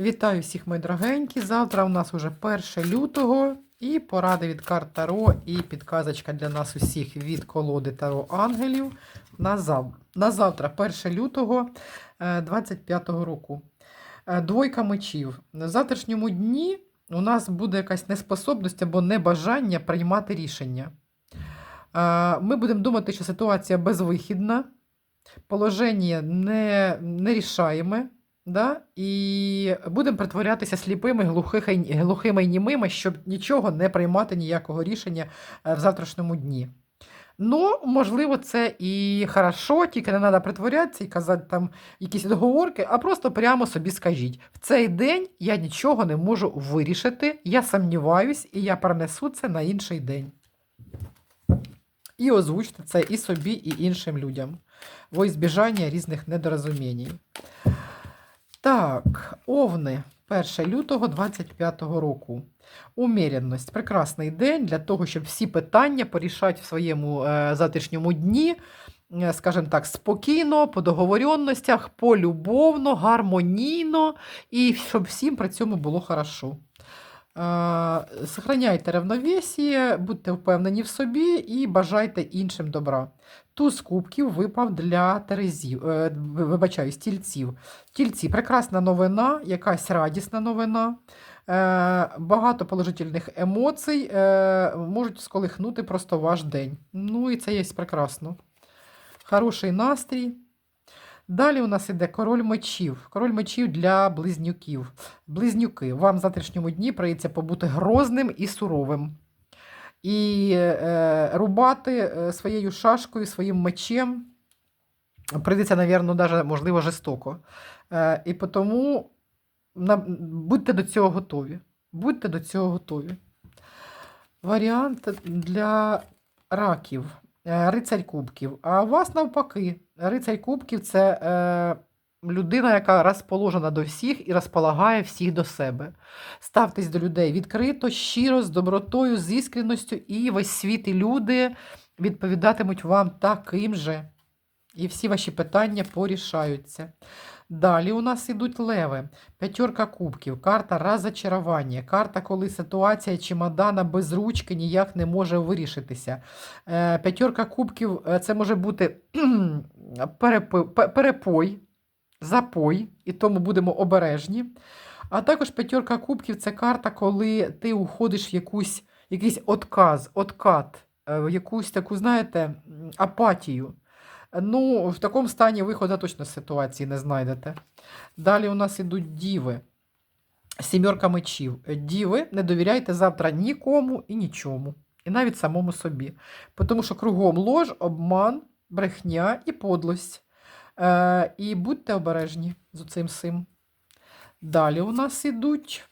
Вітаю всіх, мої дорогенькі. Завтра у нас уже 1 лютого і поради від карт Таро, і підказочка для нас усіх від колоди Таро Ангелів на, зав... на завтра, 1 лютого 25 року. Е, Двойка мечів. На завтрашньому дні у нас буде якась неспособність або небажання приймати рішення. Е, Ми будемо думати, що ситуація безвихідна, положення не, нерішаєме. Да? І будемо притворятися сліпими, глухими і німими, щоб нічого не приймати ніякого рішення е, в завтрашньому дні. Ну, можливо, це і хорошо, тільки не треба притворятися і казати там якісь договорки, а просто прямо собі скажіть: в цей день я нічого не можу вирішити, я сумніваюсь, і я перенесу це на інший день. І озвучте це і собі, і іншим людям во ізбіжання різних недорозумінь. Так, Овни, 1 лютого 25 року. Уміряність. Прекрасний день для того, щоб всі питання порішати в своєму е, завтрашньому дні, е, скажімо так, спокійно, по договоренностях, полюбовно, гармонійно, і щоб всім при цьому було хорошо. Сохраняйте равновесие, будьте впевнені в собі і бажайте іншим добра. Туз кубків випав для терезів, е, вибачаю, стільців. Тільці, прекрасна новина, якась радісна новина. Е, багато положительних емоцій е, можуть сколихнути просто ваш день. Ну і це є прекрасно. Хороший настрій. Далі у нас іде король мечів. Король мечів для близнюків. Близнюки, вам в завтрашньому дні прийдеться побути грозним і суровим. І е, рубати е, своєю шашкою, своїм мечем прийдеться, навірно, даже, можливо, жорстоко. Е, і тому на, будьте до цього готові. Будьте до цього готові. Варіант для раків. Е, Рицарь кубків. А у вас навпаки, рицарь кубків це е, людина, яка розположена до всіх і розполагає всіх до себе. Ставтесь до людей відкрито, щиро, з добротою, з іскренністю, і весь світ і люди відповідатимуть вам таким же. І всі ваші питання порішаються. Далі у нас ідуть леви. П'ятерка кубків, карта розочарування, карта, коли ситуація чемодана без ручки ніяк не може вирішитися. Е, П'ятерка кубків е, це може бути перепой, запой, і тому будемо обережні. А також п'ятерка кубків це карта, коли ти уходиш в якусь, якийсь отказ, откат, е, в якусь таку, знаєте, апатію. Ну, в такому стані виходу точно з ситуації не знайдете. Далі у нас ідуть діви. Сімерка мечів. Діви, не довіряйте завтра нікому і нічому. І навіть самому собі. Тому що кругом лож, обман, брехня і подлость. Е, і будьте обережні з цим сим. Далі у нас ідуть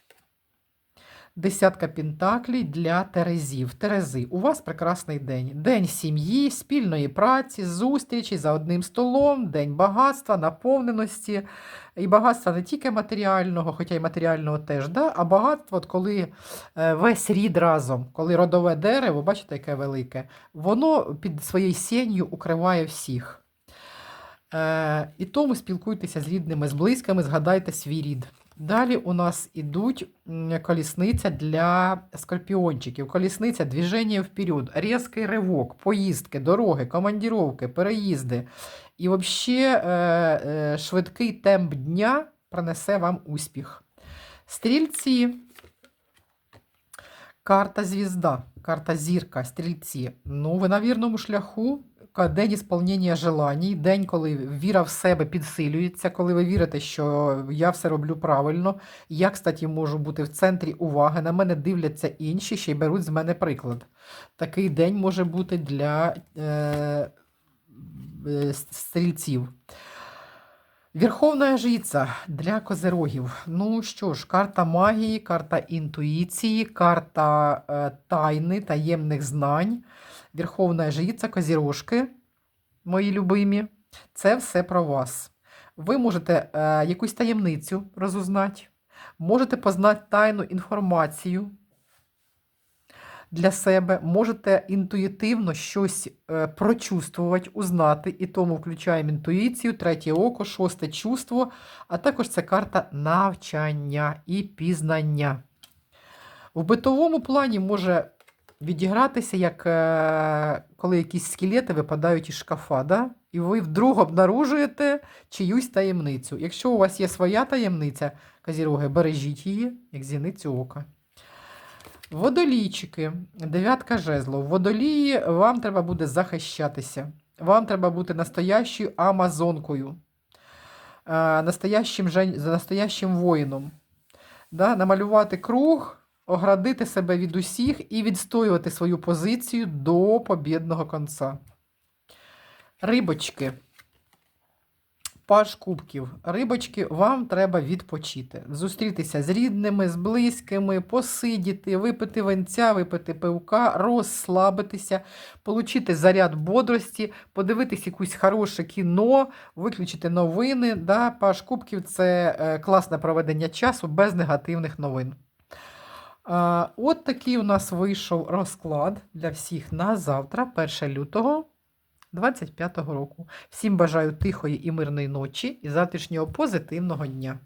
десятка пентаклей для Терезів. Терези, у вас прекрасний день. День сім'ї, спільної праці, зустрічі за одним столом, день багатства, наповненості. І багатства не тільки матеріального, хоча й матеріального теж, да? а багатство, от коли е, весь рід разом, коли родове дерево, бачите, яке велике, воно під своєю сінню укриває всіх. Е, і тому спілкуйтеся з рідними, з близькими, згадайте свій рід. Далі у нас ідуть колісниця для скорпіончиків. Колісниця движення вперед, різкий ривок, поїздки, дороги, командіровки, переїзди. І взагалі е, е, швидкий темп дня принесе вам успіх. Стрільці. Карта звізда, карта зірка, стрільці. Ну, ви на вірному шляху. День ісполнення желаній, день, коли віра в себе підсилюється, коли ви вірите, що я все роблю правильно. Я, кстати, можу бути в центрі уваги. На мене дивляться інші, ще й беруть з мене приклад. Такий день може бути для е, е, стрільців. Верховна жриця для козерогів. Ну що ж, карта магії, карта інтуїції, карта е, тайни, таємних знань. Верховна жриця, козірожки, мої любимі. Це все про вас. Ви можете е, якусь таємницю розузнати, можете познати тайну інформацію. Для себе, можете інтуїтивно щось е, прочувствувати, узнати, і тому включаємо інтуїцію, третє око, шосте чувство, а також це карта навчання і пізнання. В битовому плані може відігратися, як е, коли якісь скелети випадають із шкафа, да? і ви вдруг обнаружуєте чиюсь таємницю. Якщо у вас є своя таємниця, казіроги, бережіть її, як зіницю ока. Водолійчики, дев'ятка жезлов. Водолії вам треба буде захищатися. Вам треба бути настоящою амазонкою, е, настоящим, настоящим воїном. Да? Намалювати круг, оградити себе від усіх і відстоювати свою позицію до побідного кінця. Рибочки. Паш кубків. Рибочки, вам треба відпочити. Зустрітися з рідними, з близькими, посидіти, випити венця, випити пивка, розслабитися, отримати заряд бодрості, подивитись якусь хороше кіно, виключити новини. Да? Паш кубків це е, класне проведення часу без негативних новин. От такий у нас вийшов розклад для всіх на завтра, 1 лютого 25 року. Всім бажаю тихої і мирної ночі і завтрашнього позитивного дня.